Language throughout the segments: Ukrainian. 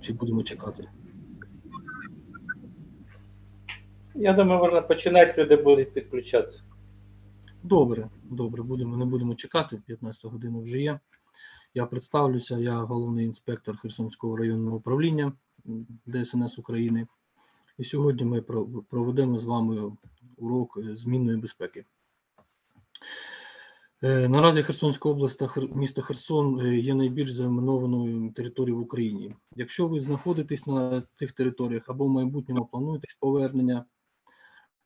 чи будемо чекати? Я думаю, можна починати, люди будуть підключатися. Добре, добре, будемо, не будемо чекати, 15 година вже є. Я представлюся, я головний інспектор Херсонського районного управління ДСНС України. І сьогодні ми проведемо з вами урок змінної безпеки. Е, Наразі Херсонська область та місто Херсон е, є найбільш замінованою територією в Україні. Якщо ви знаходитесь на цих територіях або в майбутньому плануєте повернення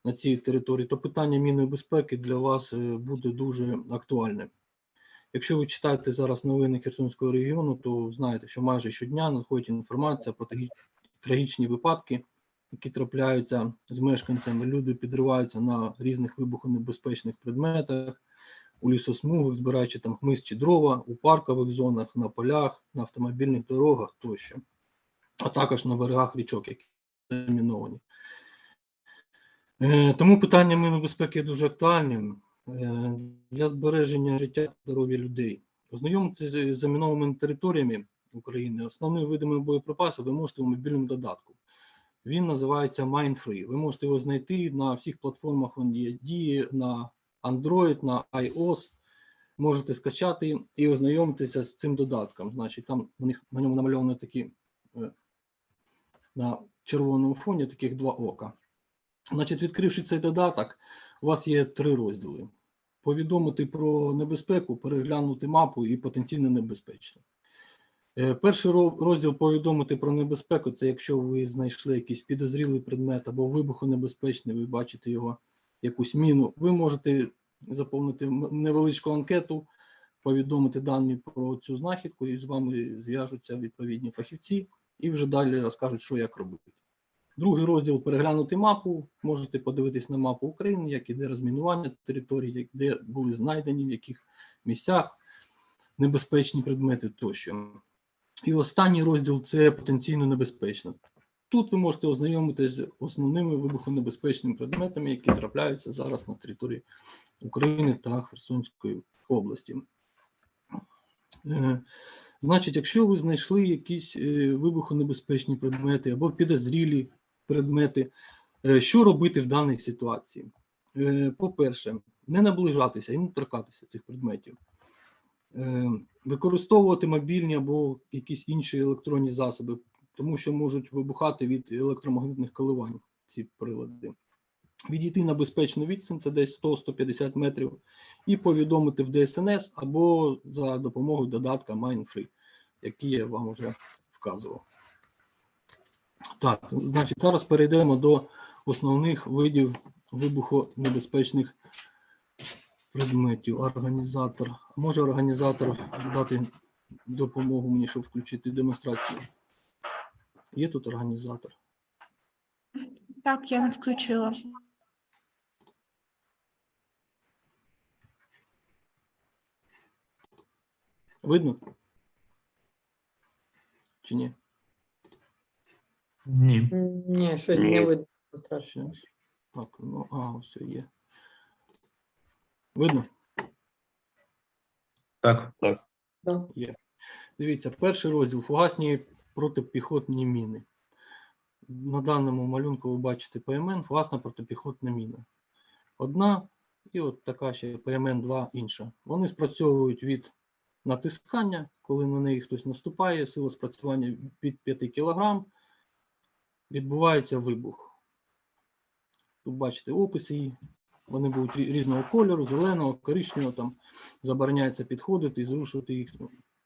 на цій території, то питання мінної безпеки для вас е, буде дуже актуальне. Якщо ви читаєте зараз новини Херсонського регіону, то знаєте, що майже щодня надходить інформація про трагічні випадки, які трапляються з мешканцями. Люди підриваються на різних вибухонебезпечних предметах, у лісосмугах, збираючи там хмиз чи дрова, у паркових зонах, на полях, на автомобільних дорогах тощо, а також на берегах річок, які заміновані. Е, Тому питання мінної безпеки є дуже актуальним е, для збереження життя та здоров'я людей. Ознайомитися з замінованими територіями України, основними видами боєприпасу ви можете у мобільному додатку. Він називається MindFree. Ви можете його знайти на всіх платформах. Він є діє на Android, на iOS. Можете скачати і ознайомитися з цим додатком. Значить, там на них на ньому намальовані такі е, на червоному фоні таких два ока. Значить, відкривши цей додаток, у вас є три розділи: повідомити про небезпеку, переглянути мапу і потенційно небезпечно. Е, Перший розділ повідомити про небезпеку це якщо ви знайшли якийсь підозрілий предмет або вибухонебезпечний, ви бачите його якусь міну. Ви можете заповнити невеличку анкету, повідомити дані про цю знахідку, і з вами зв'яжуться відповідні фахівці і вже далі розкажуть, що як робити. Другий розділ переглянути мапу. Можете подивитись на мапу України, як іде розмінування територій, де були знайдені, в яких місцях небезпечні предмети тощо. І останній розділ це потенційно небезпечно. Тут ви можете ознайомитися з основними вибухонебезпечними предметами, які трапляються зараз на території України та Херсонської області. Е, Значить, якщо ви знайшли якісь е, вибухонебезпечні предмети або підозрілі предмети, е, що робити в даній ситуації? По-перше, не наближатися і не торкатися цих предметів. Використовувати мобільні або якісь інші електронні засоби, тому що можуть вибухати від електромагнітних коливань ці прилади. Відійти на безпечну відстань, це десь 100-150 метрів, і повідомити в ДСНС або за допомогою додатка MindFree, який я вам вже вказував. Так, значить, зараз перейдемо до основних видів вибухонебезпечних предметів. Організатор. Може організатор дати допомогу мені, щоб включити демонстрацію? Є тут організатор? Так, я не включила. Видно? Чи ні? Ні. Ні, щось не видно страшно. Так, ну, а, ось є. Видно? Так. Да. Дивіться, перший розділ фугасні протипіхотні міни. На даному малюнку ви бачите ПМН, фугасна протипіхотна міна. Одна і от така ще ПМН-2 інша. Вони спрацьовують від натискання, коли на неї хтось наступає, сила спрацювання від 5 кг, відбувається вибух. Тут бачите описи її. Вони будуть різного кольору, зеленого, коричневого, там забороняється підходити і зрушувати їх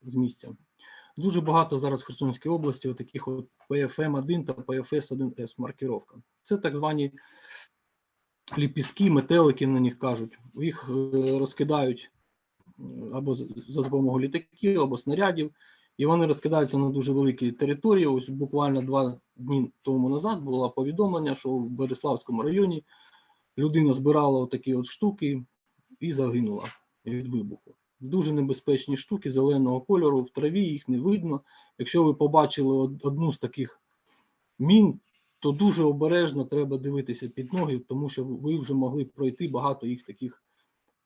з місця. Дуже багато зараз в Херсонській області таких от PFM1 та PFS1S маркіровка. Це так звані ліпістки, метелики на них кажуть. Їх е, розкидають е, або за допомогою літаків, або снарядів, і вони розкидаються на дуже великі території. Ось буквально два дні тому назад було повідомлення, що в Береславському районі людина збирала такі от штуки і загинула від вибуху. Дуже небезпечні штуки зеленого кольору, в траві їх не видно. Якщо ви побачили одну з таких мін, то дуже обережно треба дивитися під ноги, тому що ви вже могли пройти багато їх таких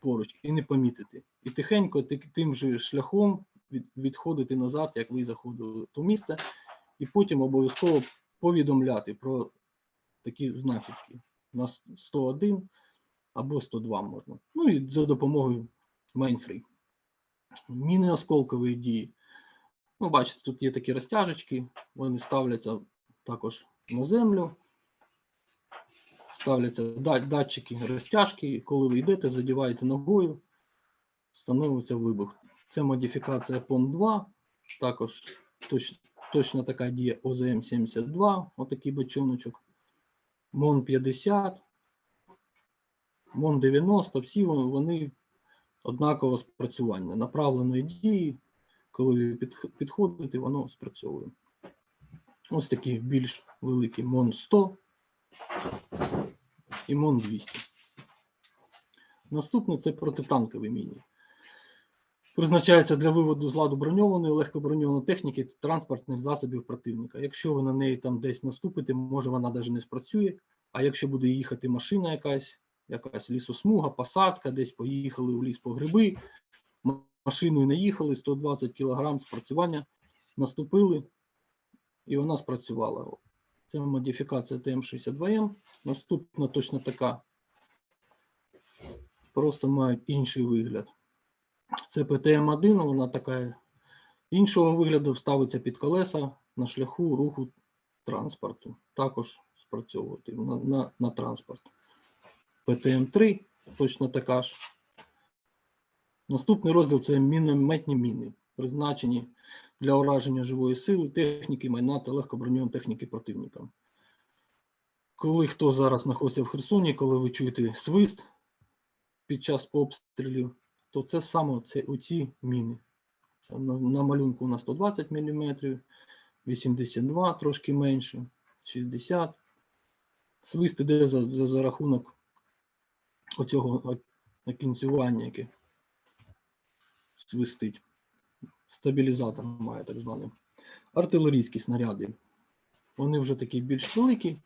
поруч і не помітити. І тихенько тим же шляхом відходити назад, як ви заходили то місце, і потім обов'язково повідомляти про такі знахідки на 101 або 102 можна. Ну і за допомогою Mainfree. Міни осколкової дії. Ну, бачите, тут є такі розтяжечки, вони ставляться також на землю. Ставляться датчики розтяжки, коли ви йдете, задіваєте ногою, встановлюється вибух. Це модифікація POM2, також точ, точно така діє ОЗМ-72, отакий бочоночок. МОН-50, МОН-90, всі вони- вони однакового спрацювання, направленої дії, коли ви підходите, воно спрацьовує. Ось такі більш великі МОН-100 і МОН-200. Наступне це протитанкові міни. Призначається для виводу з ладу броньованої, легкоброньованої техніки та транспортних засобів противника. Якщо ви на неї там десь наступите, може вона навіть не спрацює. А якщо буде їхати машина якась, якась лісосмуга, посадка, десь поїхали у ліс по гриби, машиною не їхали, 120 кг спрацювання, наступили, і вона спрацювала. Це модифікація ТМ62М. Наступна точно така. Просто мають інший вигляд. Це ПТМ-1, вона така іншого вигляду ставиться під колеса на шляху руху транспорту. Також спрацьовувати на, на, на транспорт. ПТМ-3 точно така ж. Наступний розділ це мінометні міни, призначені для ураження живої сили, техніки, майна та легкоброньованої техніки противника. Коли хто зараз знаходиться в Херсоні, коли ви чуєте свист під час обстрілів, то це саме це оці міни. Це на, на малюнку на 120 мм, 82 трошки менше, 60. Свист іде за, за, за рахунок оцього окінцювання, яке свистить. Стабілізатор має так званий. Артилерійські снаряди. Вони вже такі більш великі.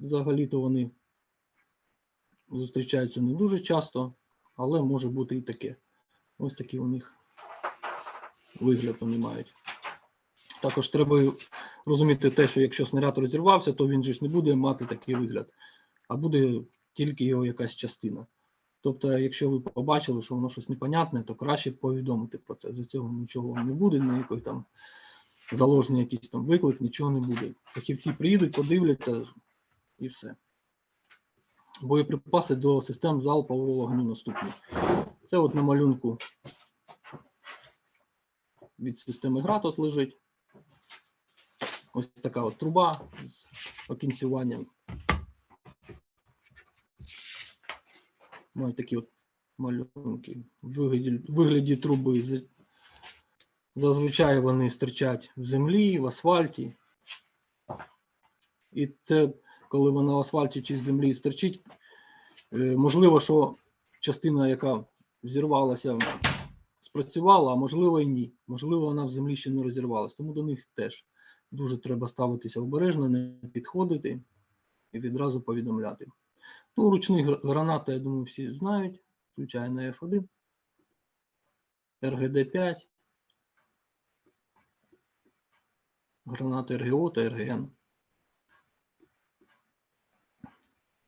Взагалі-то вони зустрічаються не дуже часто, але може бути і таке. Ось такий у них вигляд вони мають. Також треба розуміти те, що якщо снаряд розірвався, то він же ж не буде мати такий вигляд, а буде тільки його якась частина. Тобто, якщо ви побачили, що воно щось непонятне, то краще повідомити про це. За цього нічого не буде, ніякої там заложення, якийсь там виклик, нічого не буде. Фахівці приїдуть, подивляться і все. Боєприпаси до систем залпового вогню наступні. Це от на малюнку від системи ГРАД от лежить. Ось така от труба з окінцюванням. Мають такі от малюнки. В вигляді, вигляді труби. Зазвичай вони стирчать в землі, в асфальті. І це, коли вона в асфальті чи в землі стирчить, е, можливо, що частина, яка взірвалася, спрацювала, а можливо і ні. Можливо, вона в землі ще не розірвалася. Тому до них теж дуже треба ставитися обережно, не підходити і відразу повідомляти. Ну, ручні гр- гранати, я думаю, всі знають, звичайно, F1, РГД-5, гранати РГО та РГН.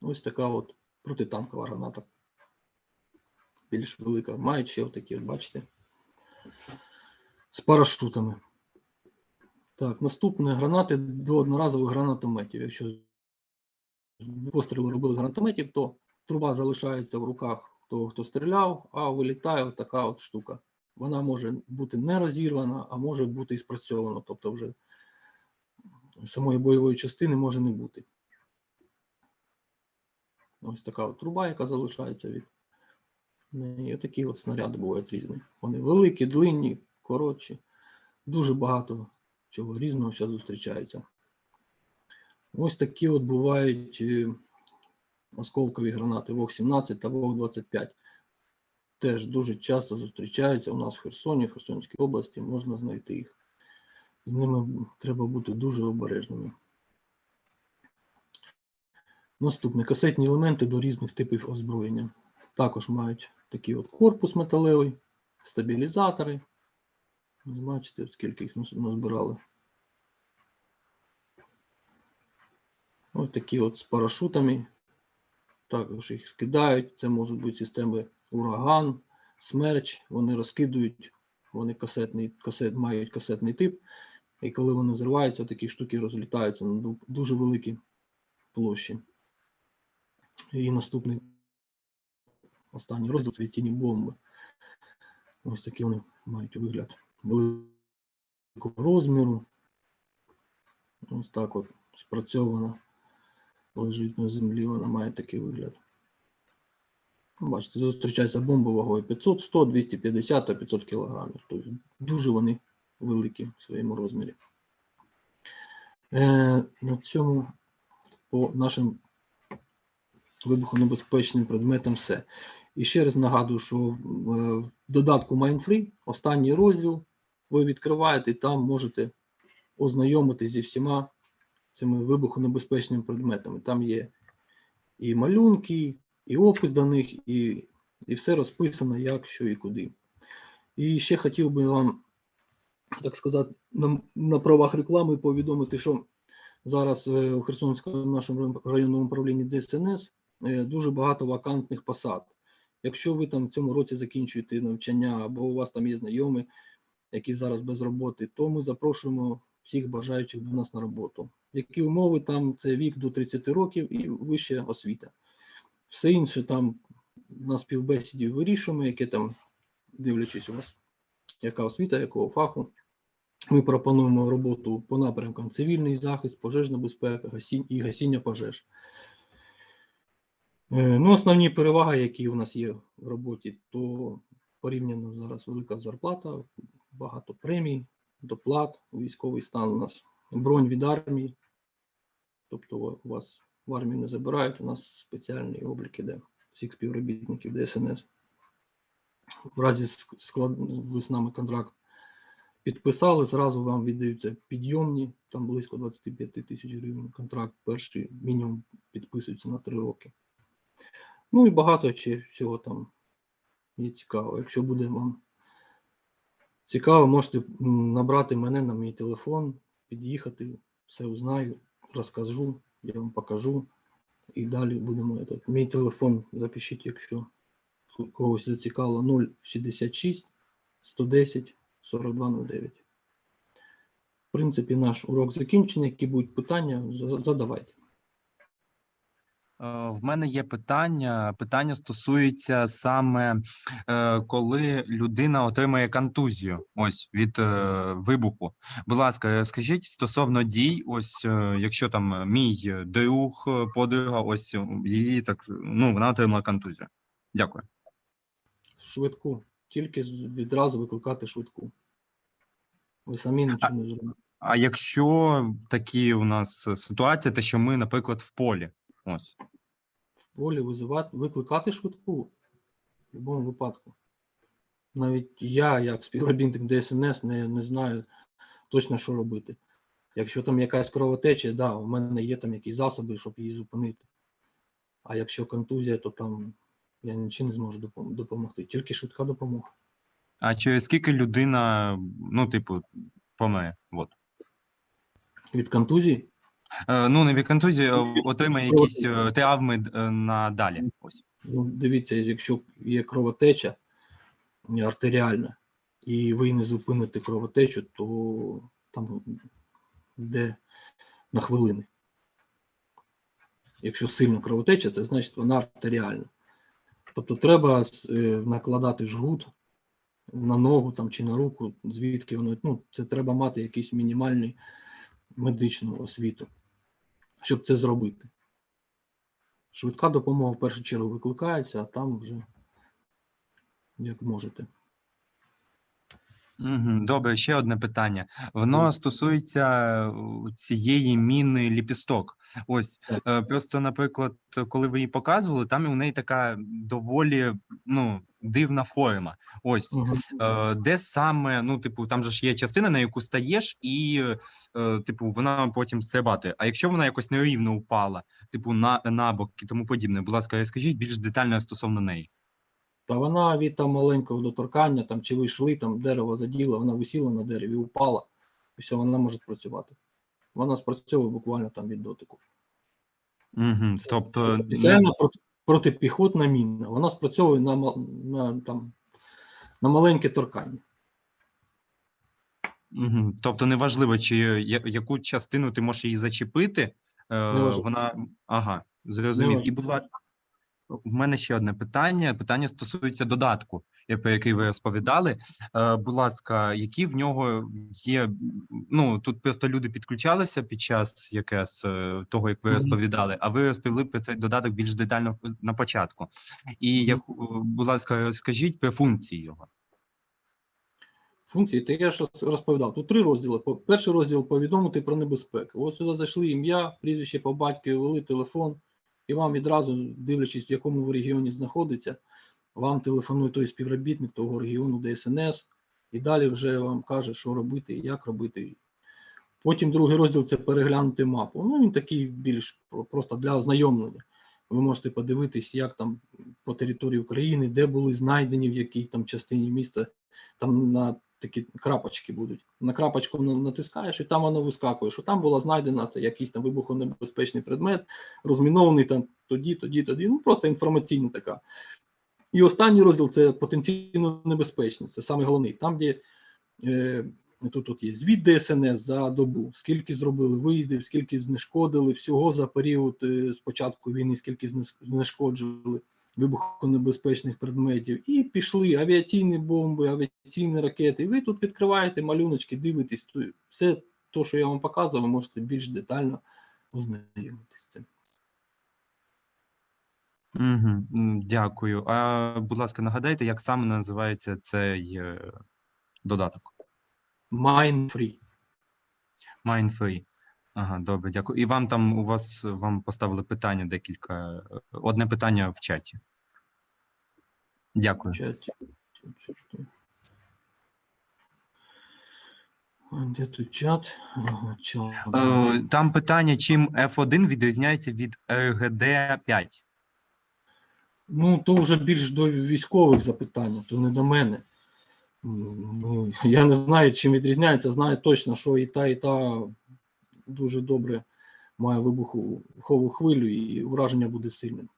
Ось така от протитанкова граната. Більш велика. Мають ще отакі, от, бачите, з парашутами. Так, наступне гранати до одноразових гранатометів. Якщо постріли робили з гранатометів, то труба залишається в руках того, хто стріляв, а вилітає от така от штука. Вона може бути не розірвана, а може бути і спрацьована. Тобто вже самої бойової частини може не бути. Ось така от труба, яка залишається від неї. Такі от снаряди бувають різні. Вони великі, длинні, коротші. Дуже багато чого різного зараз зустрічається. Ось такі от бувають е, осколкові гранати ВОГ-17 та ВОГ-25. Теж дуже часто зустрічаються у нас в Херсоні, в Херсонській області, можна знайти їх. З ними треба бути дуже обережними. Наступне касетні елементи до різних типів озброєння. Також мають такий от корпус металевий, стабілізатори. Ви Бачите, скільки їх назбирали. Ось такі от з парашутами. Також їх скидають. Це можуть бути системи ураган, смерч. Вони розкидують, вони касетний, касет, мають касетний тип. І коли вони взриваються, такі штуки розлітаються на дуже великі площі. І наступний останній розділ це відтіні бомби. Ось такі вони мають вигляд великого розміру. Ось так от спрацьована. Лежить на землі, вона має такий вигляд. Бачите, зустрічається бомба вагою 500, 100, 250 та 500 кілограмів. Тобто дуже вони великі в своєму розмірі. Е, на цьому по нашим вибухонебезпечним предметам все. І ще раз нагадую, що е, в додатку MindFree останній розділ ви відкриваєте і там можете ознайомитись зі всіма цими вибухонебезпечними предметами. Там є і малюнки, і опис до них, і, і все розписано, як, що і куди. І ще хотів би вам, так сказати, на, на правах реклами повідомити, що зараз е, у Херсонському нашому районному управлінні ДСНС е, дуже багато вакантних посад. Якщо ви там в цьому році закінчуєте навчання, або у вас там є знайомі, які зараз без роботи, то ми запрошуємо всіх бажаючих до нас на роботу. Які умови там це вік до 30 років і вища освіта. Все інше там на співбесіді вирішуємо, яке там, дивлячись у вас, яка освіта, якого фаху. Ми пропонуємо роботу по напрямкам цивільний захист, пожежна безпека гасінь і гасіння пожеж. Е, Ну, основні переваги, які у нас є в роботі, то порівняно зараз велика зарплата, багато премій, доплат, військовий стан у нас, бронь від армії. Тобто у вас в армію не забирають, у нас спеціальний облік іде всіх співробітників ДСНС. В разі ск- склад... ви з нами контракт підписали, зразу вам віддаються підйомні, там близько 25 тисяч гривень. Контракт перший мінімум підписується на 3 роки. Ну і багато ще всього там є цікаво. Якщо буде вам цікаво, можете набрати мене на мій телефон, під'їхати, все узнаю, розкажу, я вам покажу. І далі будемо. Мій телефон запишіть, якщо когось зацікавило 066 110 4209. В принципі, наш урок закінчений. Які будуть питання, задавайте. Е, В мене є питання. Питання стосується саме е, коли людина отримає контузію, ось від е, вибуху. Будь ласка, скажіть стосовно дій, ось якщо там мій друг, подруга, ось її так ну вона отримала контузію. Дякую. Швидку. Тільки відразу викликати швидку. Ви самі нічого не зробите. А якщо такі у нас ситуація, те що ми, наприклад, в полі, ось В полі визивати, викликати швидку в будь-якому випадку. Навіть я, як співробітник ДСНС, не, не знаю точно, що робити. Якщо там якась кровотеча, да, у мене є там якісь засоби, щоб її зупинити. А якщо контузія, то там я нічим не зможу допомогти. Тільки швидка допомога. а через скільки людина, ну, типу, помре? От. Від контузії Ну, не від контузії, отримає якісь е, травми е, надалі. Ось. Ну, дивіться, якщо є кровотеча е, артеріальна, і ви не зупините кровотечу, то там йде на хвилини. Якщо сильна кровотеча, це значить вона артеріальна. Тобто треба е, накладати жгут на ногу там, чи на руку, звідки воно. Ну, це треба мати якийсь мінімальний медичну освіту, щоб це зробити. Швидка допомога в першу чергу викликається, а там вже як можете. Добре, ще одне питання. Воно стосується е, цієї міни ліпісток. Ось Так. е, просто, наприклад, коли ви її показували, там у неї така доволі ну, дивна форма. Ось. Е, де саме, ну, типу, там же ж є частина, на яку стаєш, і, е, типу, вона потім стрибати. А якщо вона якось нерівно впала, типу, на, на бок і тому подібне, будь ласка, розкажіть більш детально стосовно неї. Та вона від там маленького доторкання, там чи ви йшли, там дерево заділо, вона висіла на дереві, упала, і все, вона може спрацювати. Вона спрацьовує буквально там від дотику. Угу. Тобто, проти, протипіхотна міна. Вона спрацьовує на, на, там, на маленьке торкання. Угу. Тобто неважливо, чи я- яку частину ти можеш її зачепити, е, вона. Ага, зрозумів. І будь ласка, в мене ще одне питання. Питання стосується додатку, про який ви розповідали. Е, будь ласка, які в нього є. Ну тут просто люди підключалися під час якраз е, того, як ви розповідали, а ви розповіли про цей додаток більш детально на початку. І я, будь ласка, розкажіть про функції його. Функції, то я ж розповідав. Тут три розділи. Перший розділ повідомити про небезпеку. Ось сюди зайшли ім'я, прізвище по батькові, ввели телефон, і вам відразу, дивлячись, в якому ви регіоні знаходиться, вам телефонує той співробітник того регіону ДСНС, і далі вже вам каже, що робити і як робити. Потім другий розділ це переглянути мапу. Ну, він такий більш просто для ознайомлення. Ви можете подивитись, як там по території України, де були знайдені, в якій там частині міста там на такі крапочки будуть. На крапочку натискаєш, і там воно вискакує, що там була знайдена якийсь там вибухонебезпечний предмет, розмінований там тоді, тоді, тоді. Ну просто інформаційна така. І останній розділ це потенційно небезпечний. Це саме головний. Там, де е, тут, тут є звіт ДСНС за добу, скільки зробили виїздів, скільки знешкодили всього за період е, з початку війни, скільки знешкоджили вибухонебезпечних предметів, і пішли авіаційні бомби, авіаційні ракети. І ви тут відкриваєте малюночки, дивитесь. Все те, що я вам показував, ви можете більш детально ознайомитися з цим. Угу, дякую. А будь ласка, нагадайте, як саме називається цей е, додаток? Mine free. Mindfree. Ага, добре, дякую. І вам там у вас вам поставили питання декілька. е, Одне питання в чаті. Дякую. Чат. Де тут чат? Ага, чат. Е, Там питання, чим F1 відрізняється від RGD 5. Ну, то вже більш до військових запитань, то не до мене. Ну, я не знаю, чим відрізняється. Знаю точно, що і та, і та дуже добре має вибухову хвилю, і ураження буде сильним.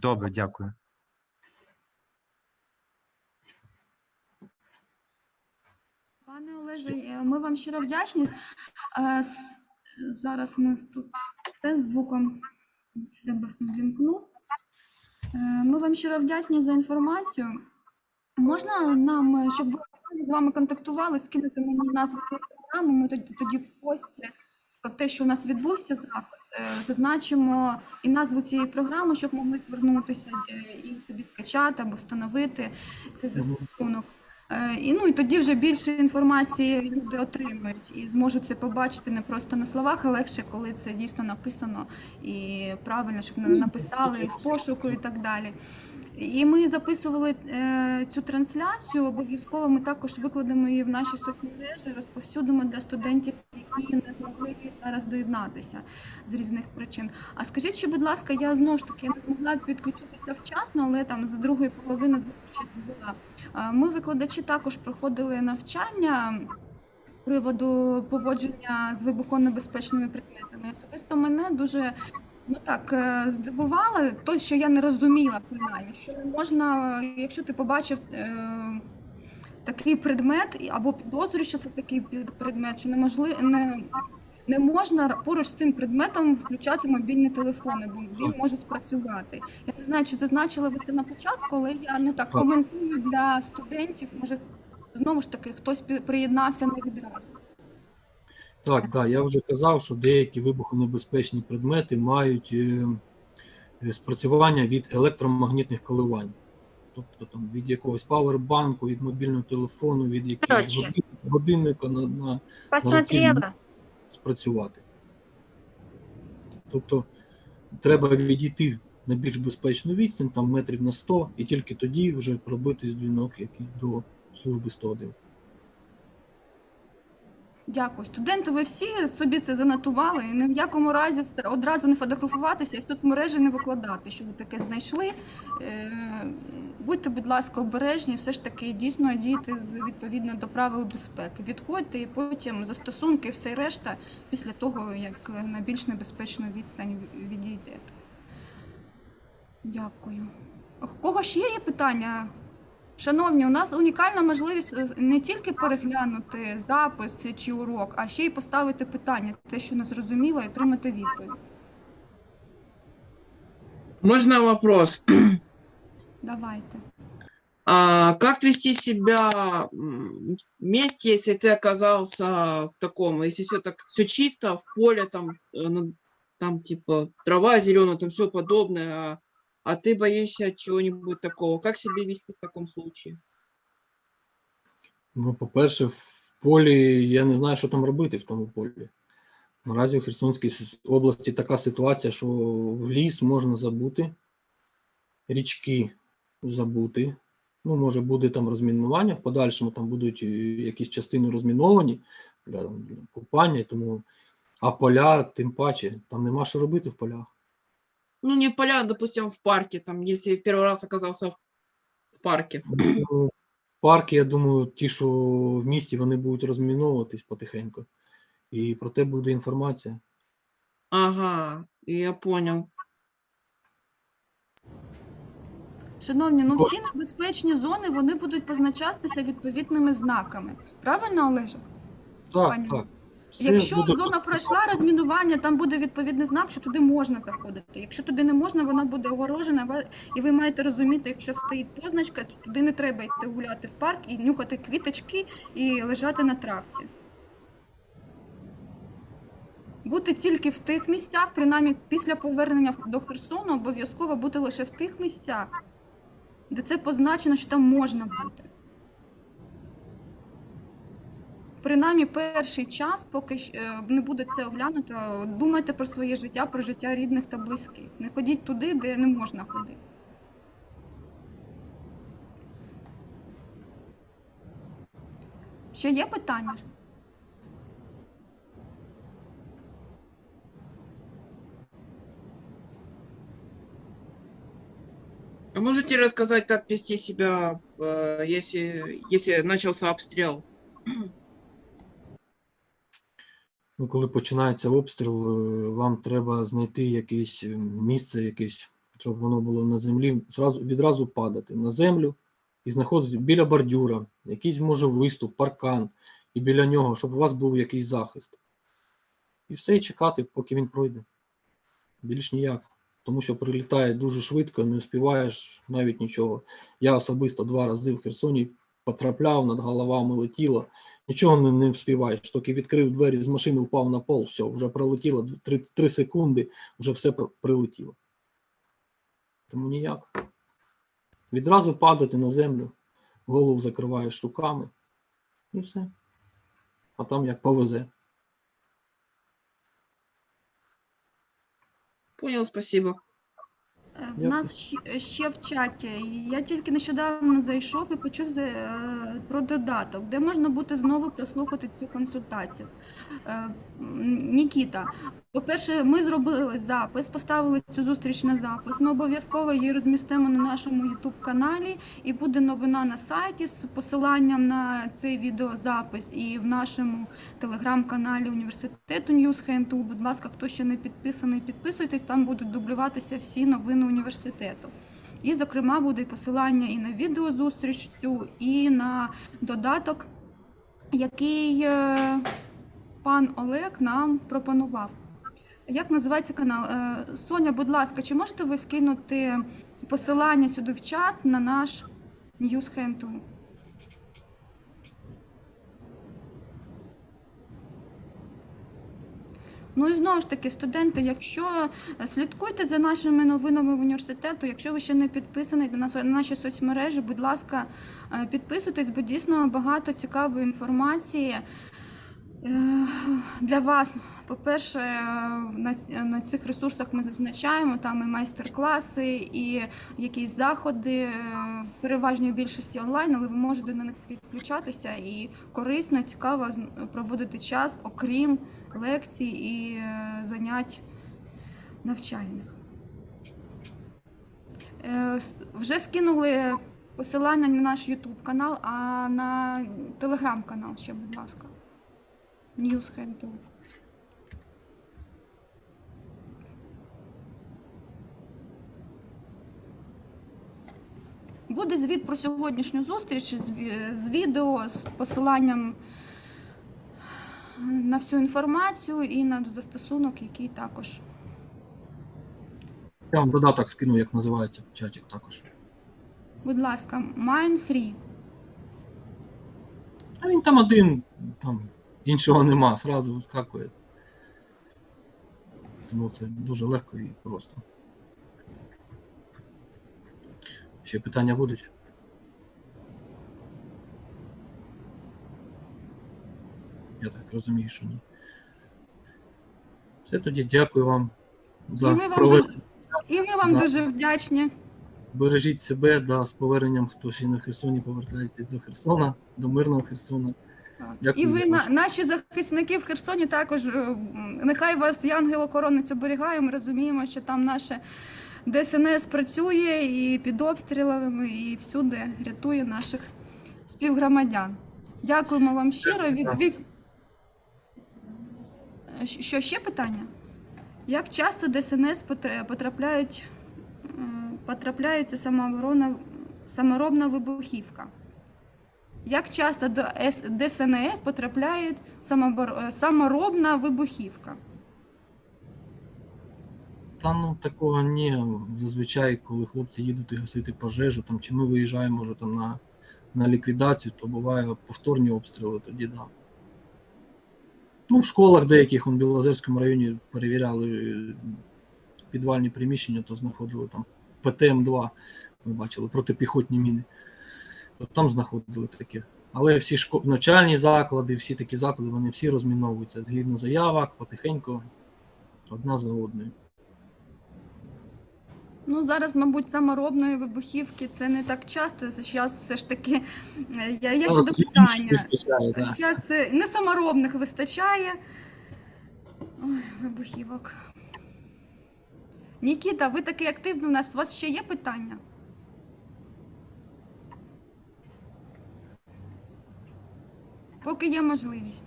Добре, дякую. Пане Олеже, е, ми вам щиро вдячні. Е, Зараз ми тут все з звуком себе вімкну. Е, Ми вам щиро вдячні за інформацію. Можна нам, щоб ви з вами контактували, скинути мені назву програми, ми тоді, тоді в пості про те, що у нас відбувся заход, е, зазначимо і назву цієї програми, щоб могли звернутися е, і собі скачати або встановити цей застосунок. Е, І, ну, і тоді вже більше інформації люди отримують і зможуть це побачити не просто на словах, а легше, коли це дійсно написано і правильно, щоб на- написали і в пошуку і так далі. І ми записували е, цю трансляцію. Обов'язково ми також викладемо її в наші соцмережі, розповсюдимо для студентів, які не змогли зараз доєднатися з різних причин. А скажіть, ще, будь ласка, я знову ж таки не змогла підключитися вчасно, але там з другої половини була. Ми, викладачі, також проходили навчання з приводу поводження з вибухонебезпечними предметами. Особисто мене дуже ну так е, здивувало, то, що я не розуміла, принаймні, що не можна, якщо ти побачив. е, Такий предмет або підозрюєш, що це такий предмет, що неможливо не, не можна поруч з цим предметом включати мобільні телефони, бо він може спрацювати. Я не знаю, чи зазначили ви це на початку, але я ну так коментую для студентів. Може, знову ж таки, хтось приєднався не відразу. Так, так, я вже казав, що деякі вибухонебезпечні предмети мають е, е, спрацювання від електромагнітних коливань. Тобто там від якогось павербанку, від мобільного телефону, від якогось годинника на, на Посмотрела. спрацювати. Тобто треба відійти на більш безпечну відстань, там метрів на 100, і тільки тоді вже пробити дзвінок який до служби 101. Дякую. Студенти, ви всі собі це занотували. Ні в якому разі одразу не фотографуватися і в соцмережі не викладати, що ви таке знайшли. Е, Будьте, будь ласка, обережні, все ж таки дійсно дійте з- відповідно до правил безпеки. Відходьте і потім застосунки, все решта після того, як на більш небезпечну відстань ві- відійдете. Дякую. У кого ще є питання? Шановні, у нас унікальна можливість е, не тільки переглянути запис чи урок, а ще й поставити питання, те, що не зрозуміло, і отримати відповідь. Можно вопрос? Давайте. А как вести себя м, вместе, если ты оказался в таком, если все так все чисто, в поле, там, э, на- там типа трава зеленая, там все подобное, а, а ты боишься чего-нибудь такого? Как себя вести в таком случае? Ну, по-перше, в полі я не знаю, що там робити в тому полі. Наразі в Херсонській області така ситуація, що в ліс можна забути, річки забути. Ну, може, буде там розмінування, в подальшому там будуть е, якісь частини розміновані для купання, тому. А поля, тим паче, там нема що робити в полях. Ну, не в поля, а, допустим, в парке, там, если первый раз оказался в, в парке. Ну, Парки, я думаю, ті, що в місті, вони будуть розміновуватись потихеньку. І про те буде інформація. Ага, я понял. Шановні, ну всі небезпечні зони вони будуть позначатися відповідними знаками. Правильно, Олеже? Так, Пані, так. Якщо буде- зона пройшла розмінування, там буде відповідний знак, що туди можна заходити. Якщо туди не можна, вона буде огорожена. І ви маєте розуміти, якщо стоїть позначка, то туди не треба йти гуляти в парк і нюхати квіточки і лежати на травці. Бути тільки в тих місцях, принаймні після повернення до Херсону, обов'язково бути лише в тих місцях, де це позначено, що там можна бути. Принаймні перший час, поки е, не буде це оглянуто, думайте про своє життя, про життя рідних та близьких. Не ходіть туди, де не можна ходити. Ще є питання? А можете рассказать, как вести себя, э, если, если начался обстрел? Ну, коли починається обстріл, е, вам треба знайти якесь е, місце, якесь, щоб воно було на землі, відразу падати на землю і знаходитися біля бордюра, якийсь може виступ, паркан, і біля нього, щоб у вас був якийсь захист. І все, і чекати, поки він пройде. Більш ніяк. Тому що прилітає дуже швидко, не успіваєш навіть нічого. Я особисто два рази в Херсоні потрапляв, над головами летіло. Нічого не, вспіваєш. Тільки відкрив двері з машини, впав на пол, все, вже пролетіло 3, 3 секунди, вже все прилетіло. Тому ніяк. Відразу падати на землю, голову закриваєш руками і все. А там як повезе. Понял, спасибо. Е, В Дякую. нас ще, ще в чаті. Я тільки нещодавно зайшов і почув за- е, про додаток, де можна буде знову прослухати цю консультацію. Е, м, Нікіта, по-перше, ми зробили запис, поставили цю зустріч на запис. Ми обов'язково її розмістимо на нашому youtube каналі і буде новина на сайті з посиланням на цей відеозапис і в нашому телеграм-каналі університету Ньюсхенту. Будь ласка, хто ще не підписаний, підписуйтесь, там будуть дублюватися всі новини університету. І, зокрема, буде посилання і на відеозустріч цю, і на додаток, який е, пан Олег нам пропонував. Як називається канал? Е, Соня, будь ласка, чи можете ви скинути посилання сюди в чат на наш Ньюсхенту? Ну і знову ж таки, студенти, якщо е, слідкуйте за нашими новинами в університету, якщо ви ще не підписані на на наші соцмережі, будь ласка, е, підписуйтесь, бо дійсно багато цікавої інформації. Е, Для вас, по-перше, е, на, цих ресурсах ми зазначаємо там і майстер-класи, і якісь заходи, е, переважній більшості онлайн, але ви можете до них підключатися і корисно, цікаво проводити час, окрім лекцій і е, занять навчальних. Вже скинули посилання на наш YouTube канал, а на Telegram канал ще, будь ласка. News Hand. Буде звіт про сьогоднішню зустріч з, з відео, з посиланням на всю інформацію і на застосунок, який також. Я вам додаток скину, як називається в чаті також. Будь ласка, Mind Free. А він там один, там іншого нема, зразу вискакує. Тому це дуже легко і просто. Ще питання будуть? Я так розумію, що ні. Все тоді дякую вам за І ми вам дуже, і ми вам Да. дуже вдячні. Бережіть себе, да, з поверненням, хто ще на Херсоні, повертайтесь до Херсона, до мирного Херсона. І ви, на, наші захисники в Херсоні, також е, нехай вас янгел-охоронець оберігає. Ми розуміємо, що там наше ДСНС працює і під обстрілами, і всюди рятує наших співгромадян. Дякуємо вам щиро. Від, від... Що ще питання? Як часто ДСНС потра- потрапляють, е, потрапляється самооборона, саморобна вибухівка? Як часто до ДСНС потрапляє е, саморобна вибухівка? Та ну такого ні. Зазвичай, коли хлопці їдуть і гасити пожежу, там чи ми виїжджаємо може там на, на ліквідацію, то буває повторні обстріли, тоді да. Ну, в школах деяких в Білозерському районі перевіряли е, підвальні приміщення, то знаходили там ПТМ-2, ми бачили, протипіхотні міни. От там знаходили таке. Але всі шко... навчальні заклади, всі такі заклади, вони всі розміновуються згідно заявок, потихеньку, одна за одною. Ну, зараз, мабуть, саморобної вибухівки це не так часто. Зараз все ж таки е, є, є ще до питання. Зараз е, не саморобних вистачає. Ой, вибухівок. Нікіта, ви такий активний у нас. У вас ще є питання? Поки є можливість.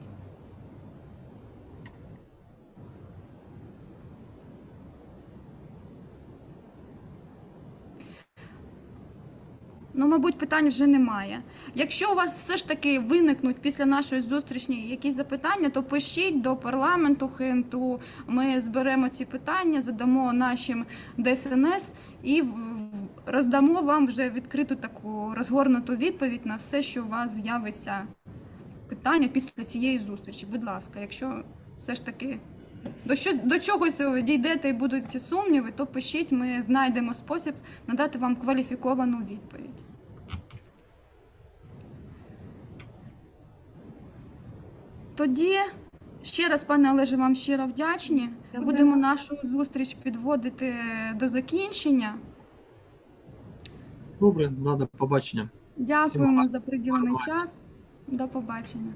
Ну, мабуть, питань вже немає. Якщо у вас все ж таки виникнуть після нашої зустрічі якісь запитання, то пишіть до парламенту ХНТУ. Ми зберемо ці питання, задамо нашим ДСНС і роздамо вам вже відкриту таку розгорнуту відповідь на все, що у вас з'явиться питання після цієї зустрічі. Будь ласка, якщо все ж таки до, що, до чогось ви дійдете і будуть сумніви, то пишіть, ми знайдемо спосіб надати вам кваліфіковану відповідь. Тоді ще раз, пане Олеже, вам щиро вдячні. Будемо нашу зустріч підводити до закінчення. Добре, до побачення. Дякуємо за приділений час. До побачення.